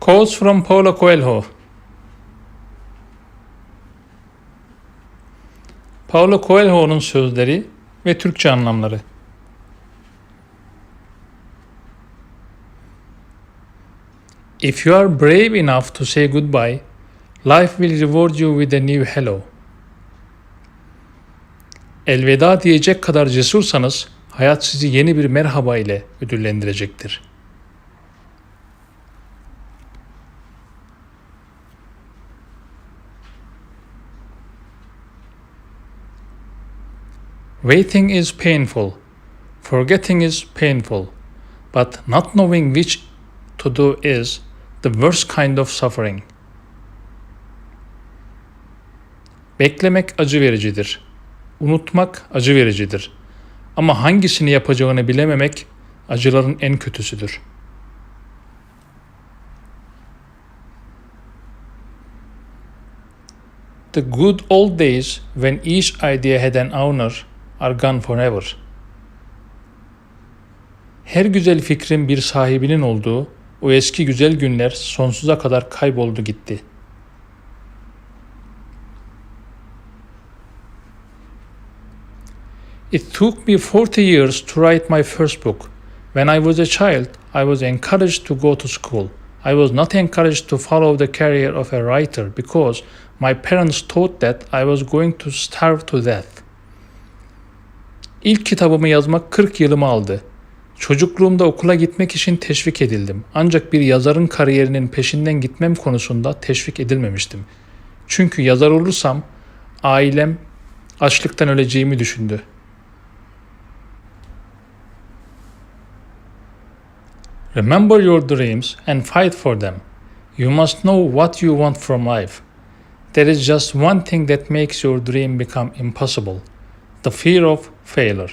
Quotes from Paulo Coelho. Paulo Coelho'nun sözleri ve Türkçe anlamları. If you are brave enough to say goodbye, life will reward you with a new hello. Elveda diyecek kadar cesursanız hayat sizi yeni bir merhaba ile ödüllendirecektir. Waiting is painful, forgetting is painful, but not knowing which to do is the worst kind of suffering. Beklemek acı vericidir. Unutmak acı vericidir. Ama hangisini yapacağını bilememek acıların en kötüsüdür. The good old days when each idea had an owner are gone forever. Her güzel fikrin bir sahibinin olduğu o eski güzel günler sonsuza kadar kayboldu gitti. It took me 40 years to write my first book. When I was a child, I was encouraged to go to school. I was not encouraged to follow the career of a writer because my parents thought that I was going to starve to death. İlk kitabımı yazmak 40 yılımı aldı. Çocukluğumda okula gitmek için teşvik edildim. Ancak bir yazarın kariyerinin peşinden gitmem konusunda teşvik edilmemiştim. Çünkü yazar olursam ailem açlıktan öleceğimi düşündü. Remember your dreams and fight for them. You must know what you want from life. There is just one thing that makes your dream become impossible. The fear of failure.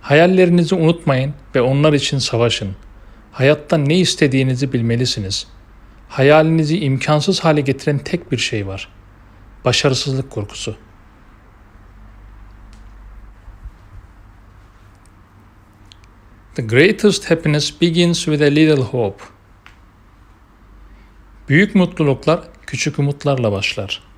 Hayallerinizi unutmayın ve onlar için savaşın. Hayatta ne istediğinizi bilmelisiniz. Hayalinizi imkansız hale getiren tek bir şey var. Başarısızlık korkusu. The greatest happiness begins with a little hope. Büyük mutluluklar küçük umutlarla başlar.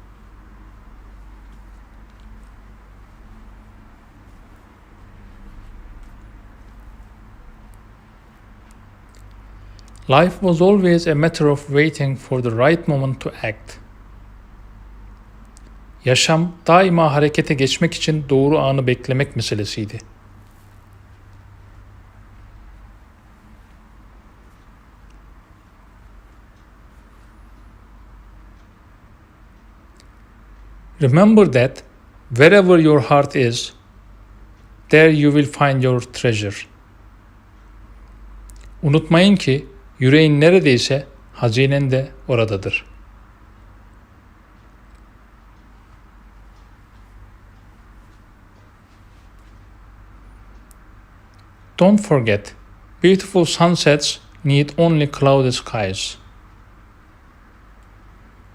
Life was always a matter of waiting for the right moment to act. Yaşam daima harekete geçmek için doğru anı beklemek meselesiydi. Remember that wherever your heart is, there you will find your treasure. Unutmayın ki yüreğin neredeyse hazinen de oradadır. Don't forget, beautiful sunsets need only cloudy skies.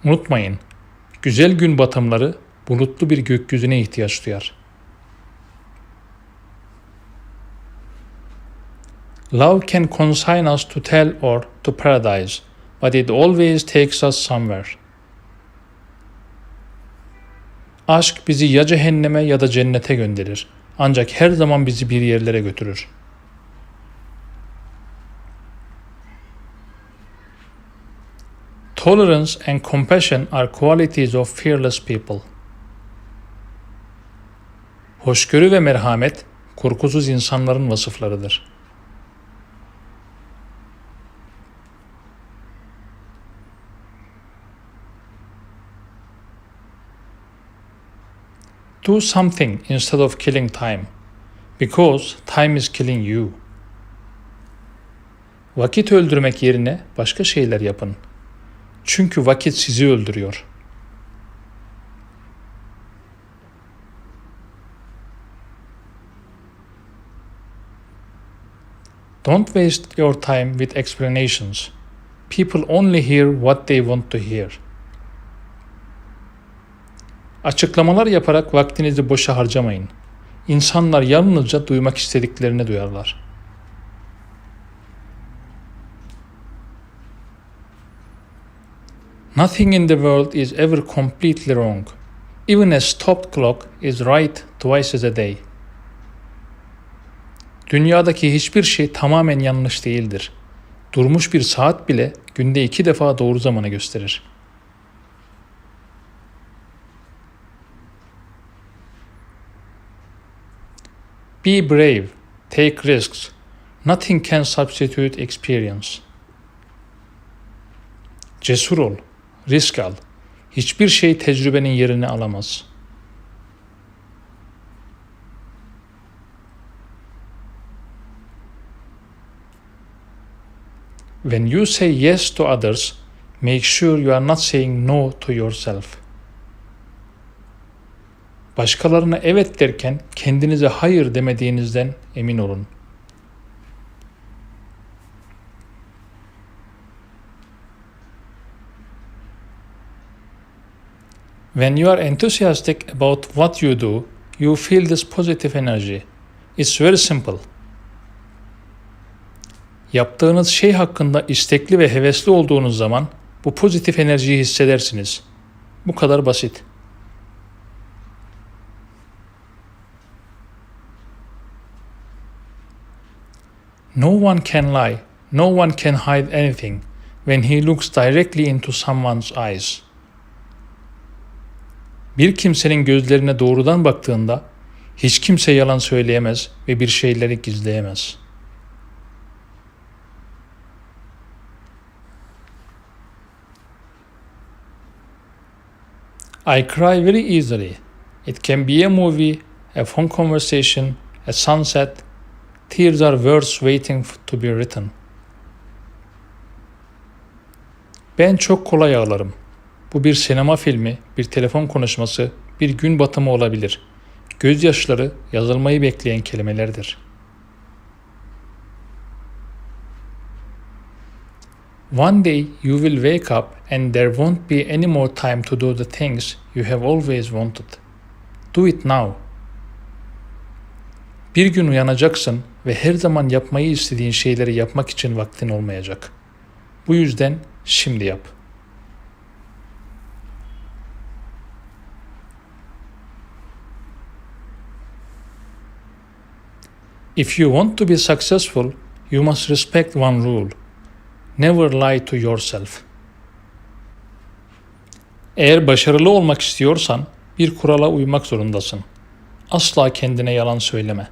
Unutmayın, güzel gün batımları bulutlu bir gökyüzüne ihtiyaç duyar. Love can consign us to hell or to paradise, but it always takes us somewhere. Aşk bizi ya cehenneme ya da cennete gönderir. Ancak her zaman bizi bir yerlere götürür. Tolerance and compassion are qualities of fearless people. Hoşgörü ve merhamet korkusuz insanların vasıflarıdır. Do something instead of killing time because time is killing you. Vakit öldürmek yerine başka şeyler yapın. Çünkü vakit sizi öldürüyor. Don't waste your time with explanations. People only hear what they want to hear. Açıklamalar yaparak vaktinizi boşa harcamayın. İnsanlar yalnızca duymak istediklerini duyarlar. Nothing in the world is ever completely wrong. Even a stopped clock is right twice as a day. Dünyadaki hiçbir şey tamamen yanlış değildir. Durmuş bir saat bile günde iki defa doğru zamanı gösterir. Be brave, take risks. Nothing can substitute experience. Cesur ol, risk al. Hiçbir şey tecrübenin yerini alamaz. When you say yes to others, make sure you are not saying no to yourself. Başkalarına evet derken kendinize hayır demediğinizden emin olun. When you are enthusiastic about what you do, you feel this positive energy. It's very simple. Yaptığınız şey hakkında istekli ve hevesli olduğunuz zaman bu pozitif enerjiyi hissedersiniz. Bu kadar basit. No one can lie, no one can hide anything when he looks directly into someone's eyes. Bir kimsenin gözlerine doğrudan baktığında hiç kimse yalan söyleyemez ve bir şeyleri gizleyemez. I cry very easily. It can be a movie, a phone conversation, a sunset. Tears are words waiting to be written. Ben çok kolay ağlarım. Bu bir sinema filmi, bir telefon konuşması, bir gün batımı olabilir. Gözyaşları yazılmayı bekleyen kelimelerdir. One day you will wake up and there won't be any more time to do the things you have always wanted. Do it now. Bir gün uyanacaksın ve her zaman yapmayı istediğin şeyleri yapmak için vaktin olmayacak. Bu yüzden şimdi yap. If you want to be successful, you must respect one rule. Never lie to yourself. Eğer başarılı olmak istiyorsan bir kurala uymak zorundasın. Asla kendine yalan söyleme.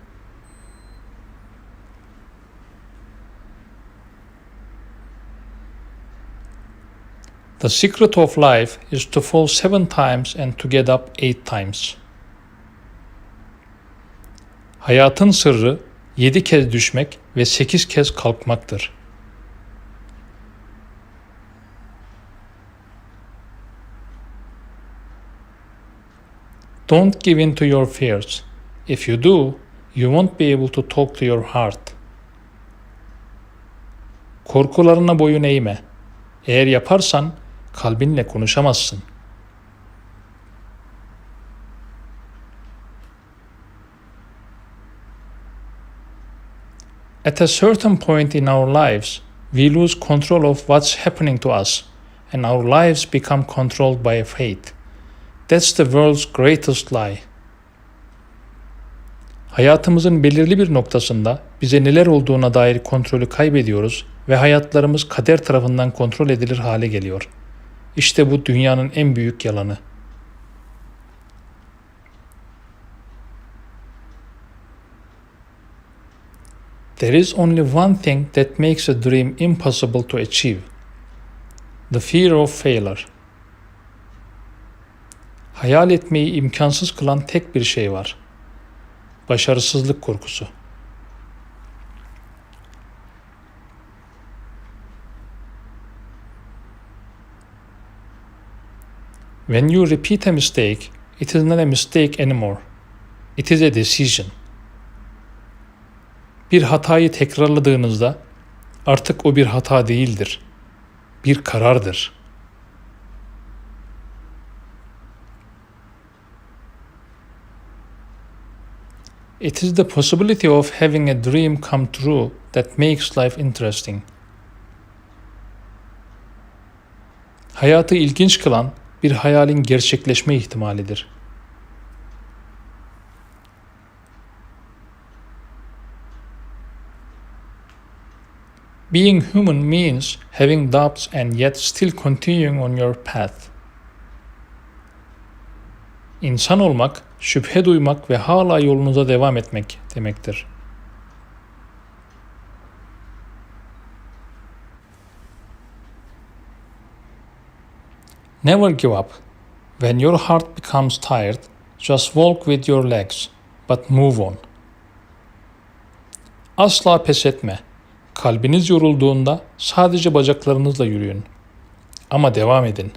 The secret of life is to fall seven times and to get up eight times. Hayatın sırrı yedi kez düşmek ve sekiz kez kalkmaktır. Don't give in to your fears. If you do, you won't be able to talk to your heart. Korkularına boyun eğme. Eğer yaparsan kalbinle konuşamazsın. At a certain point in our lives, we lose control of what's happening to us, and our lives become controlled by fate. That's the world's greatest lie. Hayatımızın belirli bir noktasında bize neler olduğuna dair kontrolü kaybediyoruz ve hayatlarımız kader tarafından kontrol edilir hale geliyor. İşte bu dünyanın en büyük yalanı. There is only one thing that makes a dream impossible to achieve. The fear of failure. Hayal etmeyi imkansız kılan tek bir şey var. Başarısızlık korkusu. When you repeat a mistake, it is not a mistake anymore. It is a decision. Bir hatayı tekrarladığınızda artık o bir hata değildir. Bir karardır. It is the possibility of having a dream come true that makes life interesting. Hayatı ilginç kılan bir hayalin gerçekleşme ihtimalidir. Being human means having doubts and yet still continuing on your path. İnsan olmak, şüphe duymak ve hala yolunuza devam etmek demektir. Never give up. When your heart becomes tired, just walk with your legs, but move on. Asla pes etme. Kalbiniz yorulduğunda sadece bacaklarınızla yürüyün. Ama devam edin.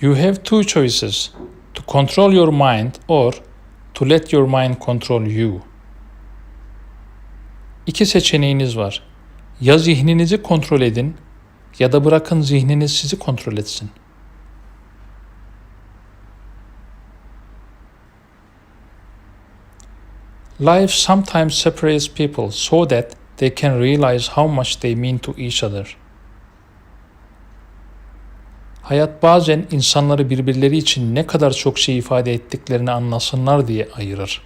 You have two choices: to control your mind or to let your mind control you. İki seçeneğiniz var. Ya zihninizi kontrol edin ya da bırakın zihniniz sizi kontrol etsin. Life sometimes separates people so that they can realize how much they mean to each other. Hayat bazen insanları birbirleri için ne kadar çok şey ifade ettiklerini anlasınlar diye ayırır.